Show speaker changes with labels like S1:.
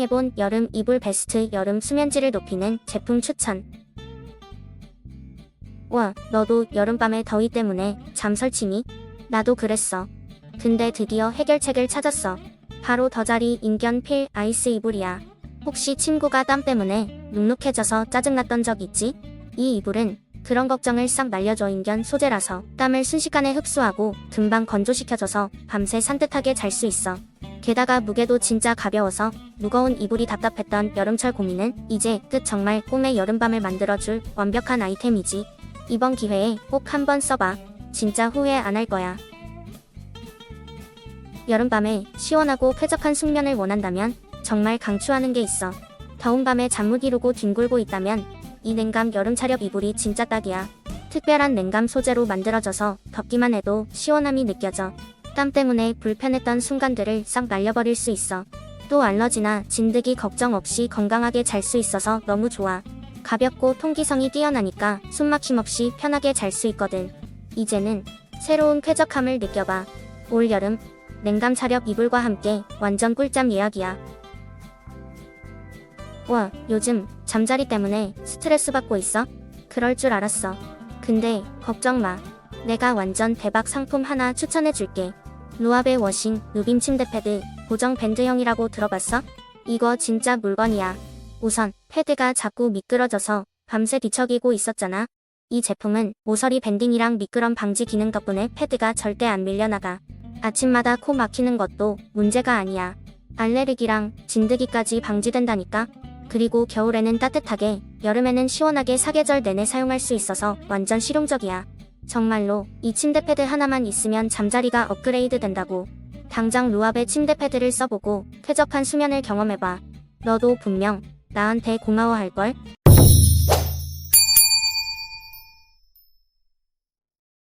S1: 사용해본 여름 이불 베스트 여름 수면질을 높이는 제품 추천. 와, 너도 여름밤의 더위 때문에 잠 설치니? 나도 그랬어. 근데 드디어 해결책을 찾았어. 바로 더자리 인견 필 아이스 이불이야. 혹시 친구가 땀 때문에 눅눅해져서 짜증났던 적 있지? 이 이불은 그런 걱정을 싹 날려줘 인견 소재라서 땀을 순식간에 흡수하고 금방 건조시켜줘서 밤새 산뜻하게 잘 수 있어. 게다가 무게도 진짜 가벼워서 무거운 이불이 답답했던 여름철 고민은 이제 끝 정말 꿈의 여름밤을 만들어줄 완벽한 아이템이지. 이번 기회에 꼭 한번 써봐. 진짜 후회 안 할 거야. 여름밤에 시원하고 쾌적한 숙면을 원한다면 정말 강추하는 게 있어. 더운 밤에 잠 못 이루고 뒹굴고 있다면 이 냉감 여름 차렵 이불이 진짜 딱이야. 특별한 냉감 소재로 만들어져서 덮기만 해도 시원함이 느껴져. 땀 때문에 불편했던 순간들을 싹 날려버릴 수 있어. 또 알러지나 진드기 걱정 없이 건강하게 잘 수 있어서 너무 좋아. 가볍고 통기성이 뛰어나니까 숨막힘 없이 편하게 잘 수 있거든. 이제는 새로운 쾌적함을 느껴봐. 올 여름 냉감 차렵 이불과 함께 완전 꿀잠 예약이야. 와, 요즘 잠자리 때문에 스트레스 받고 있어? 그럴 줄 알았어. 근데 걱정 마. 내가 완전 대박 상품 하나 추천해 줄게. 루아베 워싱 누빔 침대 패드 고정 밴드형이라고 들어봤어? 이거 진짜 물건이야. 우선 패드가 자꾸 미끄러져서 밤새 뒤척이고 있었잖아. 이 제품은 모서리 밴딩이랑 미끄럼 방지 기능 덕분에 패드가 절대 안 밀려나가. 아침마다 코 막히는 것도 문제가 아니야. 알레르기랑 진드기까지 방지된다니까. 그리고 겨울에는 따뜻하게, 여름에는 시원하게 사계절 내내 사용할 수 있어서 완전 실용적이야. 정말로 이 침대 패드 하나만 있으면 잠자리가 업그레이드 된다고. 당장 루아베 침대 패드를 써보고 쾌적한 수면을 경험해봐. 너도 분명 나한테 고마워할걸?